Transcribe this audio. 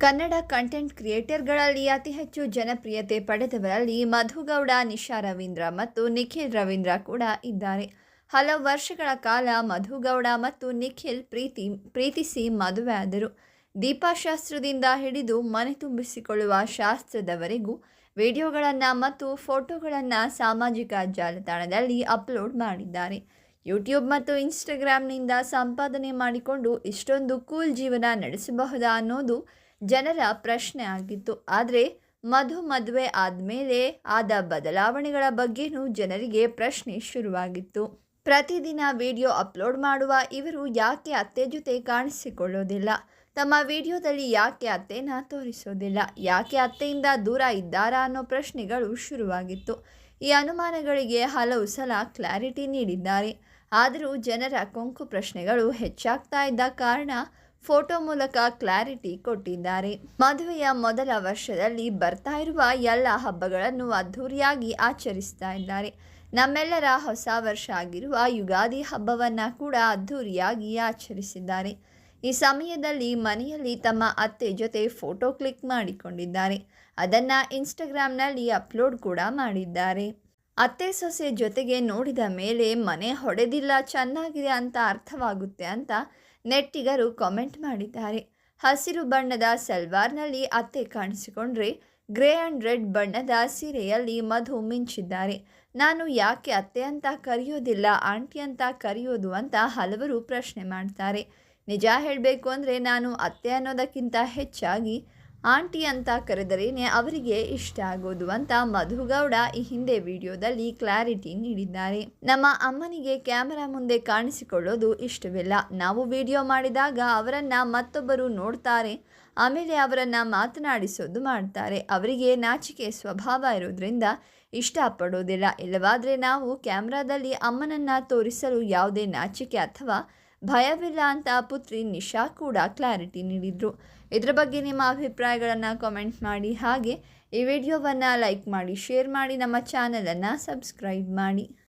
Kannada content ಕ್ರಿಯೇಟರ್ಗಳಲ್ಲಿ ಅತಿ ಹೆಚ್ಚು ಜನಪ್ರಿಯತೆ ಪಡೆದವರಲ್ಲಿ ಮಧುಗೌಡ, ನಿಶಾ ರವೀಂದ್ರ ಮತ್ತು ನಿಖಿಲ್ ರವೀಂದ್ರ ಕೂಡ ಇದ್ದಾರೆ. ಹಲವು ವರ್ಷಗಳ ಕಾಲ ಮಧುಗೌಡ ಮತ್ತು ನಿಖಿಲ್ ಪ್ರೀತಿ, ಪ್ರೀತಿಸಿ ಮದುವೆಯಾದರು. ದೀಪಾಶಾಸ್ತ್ರದಿಂದ ಹಿಡಿದು ಮನೆ ತುಂಬಿಸಿಕೊಳ್ಳುವ ಶಾಸ್ತ್ರದವರೆಗೂ ವಿಡಿಯೋಗಳನ್ನು ಮತ್ತು ಫೋಟೋಗಳನ್ನು ಸಾಮಾಜಿಕ ಜಾಲತಾಣದಲ್ಲಿ ಅಪ್ಲೋಡ್ ಮಾಡಿದ್ದಾರೆ. ಯೂಟ್ಯೂಬ್ ಮತ್ತು ಇನ್ಸ್ಟಾಗ್ರಾಮ್ನಿಂದ ಸಂಪಾದನೆ ಮಾಡಿಕೊಂಡು ಇಷ್ಟೊಂದು ಕೂಲ್ ಜೀವನ ನಡೆಸಬಹುದಾ ಅನ್ನೋದು ಜನರ ಪ್ರಶ್ನೆ ಆಗಿತ್ತು. ಆದರೆ ಮಧು ಮದುವೆ ಆದಮೇಲೆ ಆದ ಬದಲಾವಣೆಗಳ ಬಗ್ಗೆನೂ ಜನರಿಗೆ ಪ್ರಶ್ನೆ ಶುರುವಾಗಿತ್ತು. ಪ್ರತಿದಿನ ವಿಡಿಯೋ ಅಪ್ಲೋಡ್ ಮಾಡುವ ಇವರು ಯಾಕೆ ಅತ್ತೆ ಜೊತೆ ಕಾಣಿಸಿಕೊಳ್ಳೋದಿಲ್ಲ? ತಮ್ಮ ವಿಡಿಯೋದಲ್ಲಿ ಯಾಕೆ ಅತ್ತೆನ ತೋರಿಸೋದಿಲ್ಲ? ಯಾಕೆ ಅತ್ತೆಯಿಂದ ದೂರ ಇದ್ದಾರಾ ಅನ್ನೋ ಪ್ರಶ್ನೆಗಳು ಶುರುವಾಗಿತ್ತು. ಈ ಅನುಮಾನಗಳಿಗೆ ಹಲವು ಸಲ ಕ್ಲಾರಿಟಿ ನೀಡಿದ್ದಾರೆ. ಆದರೂ ಜನರ ಕೊಂಕು ಪ್ರಶ್ನೆಗಳು ಹೆಚ್ಚಾಗ್ತಾ ಇದ್ದ ಕಾರಣ ಫೋಟೋ ಮೂಲಕ ಕ್ಲಾರಿಟಿ ಕೊಟ್ಟಿದ್ದಾರೆ. ಮದುವೆಯ ಮೊದಲ ವರ್ಷದಲ್ಲಿ ಬರ್ತಾ ಇರುವ ಎಲ್ಲ ಹಬ್ಬಗಳನ್ನು ಅದ್ಧೂರಿಯಾಗಿ ಆಚರಿಸ್ತಾ ಇದ್ದಾರೆ. ನಮ್ಮೆಲ್ಲರ ಹೊಸ ವರ್ಷ ಆಗಿರುವ ಯುಗಾದಿ ಹಬ್ಬವನ್ನು ಕೂಡ ಅದ್ಧೂರಿಯಾಗಿ ಆಚರಿಸಿದ್ದಾರೆ. ಈ ಸಮಯದಲ್ಲಿ ಮನೆಯಲ್ಲಿ ತಮ್ಮ ಅತ್ತೆ ಜೊತೆ ಫೋಟೋ ಕ್ಲಿಕ್ ಮಾಡಿಕೊಂಡಿದ್ದಾರೆ. ಅದನ್ನು ಇನ್ಸ್ಟಾಗ್ರಾಮ್ನಲ್ಲಿ ಅಪ್ಲೋಡ್ ಕೂಡ ಮಾಡಿದ್ದಾರೆ. ಅತ್ತೆ ಸೊಸೆ ಜೊತೆಗೆ ನೋಡಿದ ಮೇಲೆ ಮನೆ ಹೊಡೆದಿಲ್ಲ, ಚೆನ್ನಾಗಿದೆ ಅಂತ ಅರ್ಥವಾಗುತ್ತೆ ಅಂತ ನೆಟ್ಟಿಗರು ಕಾಮೆಂಟ್ ಮಾಡಿದ್ದಾರೆ. ಹಸಿರು ಬಣ್ಣದ ಸಲ್ವಾರ್ನಲ್ಲಿ ಅತ್ತೆ ಕಾಣಿಸಿಕೊಂಡ್ರೆ ಗ್ರೇ ಆ್ಯಂಡ್ ರೆಡ್ ಬಣ್ಣದ ಸೀರೆಯಲ್ಲಿ ಮಧು ಮಿಂಚಿದ್ದಾರೆ. ನಾನು ಯಾಕೆ ಅತ್ತೆ ಅಂತ ಕರೆಯೋದಿಲ್ಲ, ಆಂಟಿ ಅಂತ ಕರೆಯೋದು ಅಂತ ಹಲವರು ಪ್ರಶ್ನೆ ಮಾಡ್ತಾರೆ. ನಿಜ ಹೇಳಬೇಕು ಅಂದರೆ ನಾನು ಅತ್ತೆ ಅನ್ನೋದಕ್ಕಿಂತ ಹೆಚ್ಚಾಗಿ ಆಂಟಿ ಅಂತ ಕರೆದರೇನೆ ಅವರಿಗೆ ಇಷ್ಟ ಆಗೋದು ಅಂತ ಮಧುಗೌಡ ಈ ಹಿಂದೆ ವಿಡಿಯೋದಲ್ಲಿ ಕ್ಲಾರಿಟಿ ನೀಡಿದ್ದಾರೆ. ನಮ್ಮ ಅಮ್ಮನಿಗೆ ಕ್ಯಾಮೆರಾ ಮುಂದೆ ಕಾಣಿಸಿಕೊಳ್ಳೋದು ಇಷ್ಟವಿಲ್ಲ. ನಾವು ವಿಡಿಯೋ ಮಾಡಿದಾಗ ಅವರನ್ನ ಮತ್ತೊಬ್ಬರು ನೋಡ್ತಾರೆ. ಆಮೇಲೆ ಅವರನ್ನ ಮಾತನಾಡಿಸೋದು ಮಾಡ್ತಾರೆ. ಅವರಿಗೆ ನಾಚಿಕೆ ಸ್ವಭಾವ ಇರೋದ್ರಿಂದ ಇಷ್ಟಪಡೋದಿಲ್ಲ. ಇಲ್ಲವಾದರೆ ನಾವು ಕ್ಯಾಮ್ರಾದಲ್ಲಿ ಅಮ್ಮನನ್ನ ತೋರಿಸಲು ಯಾವುದೇ ನಾಚಿಕೆ ಅಥವಾ ಭಯವಿಲ್ಲ ಅಂತ ಪುತ್ರಿ ನಿಶಾ ಕೂಡ ಕ್ಲಾರಿಟಿ ನೀಡಿದರು. ಇದರ ಬಗ್ಗೆ ನಿಮ್ಮ ಅಭಿಪ್ರಾಯಗಳನ್ನು ಕಾಮೆಂಟ್ ಮಾಡಿ. ಹಾಗೆ ಈ ವಿಡಿಯೋವನ್ನು ಲೈಕ್ ಮಾಡಿ ಶೇರ್ ಮಾಡಿ, ನಮ್ಮ ಚಾನಲನ್ನು ಸಬ್ಸ್ಕ್ರೈಬ್ ಮಾಡಿ.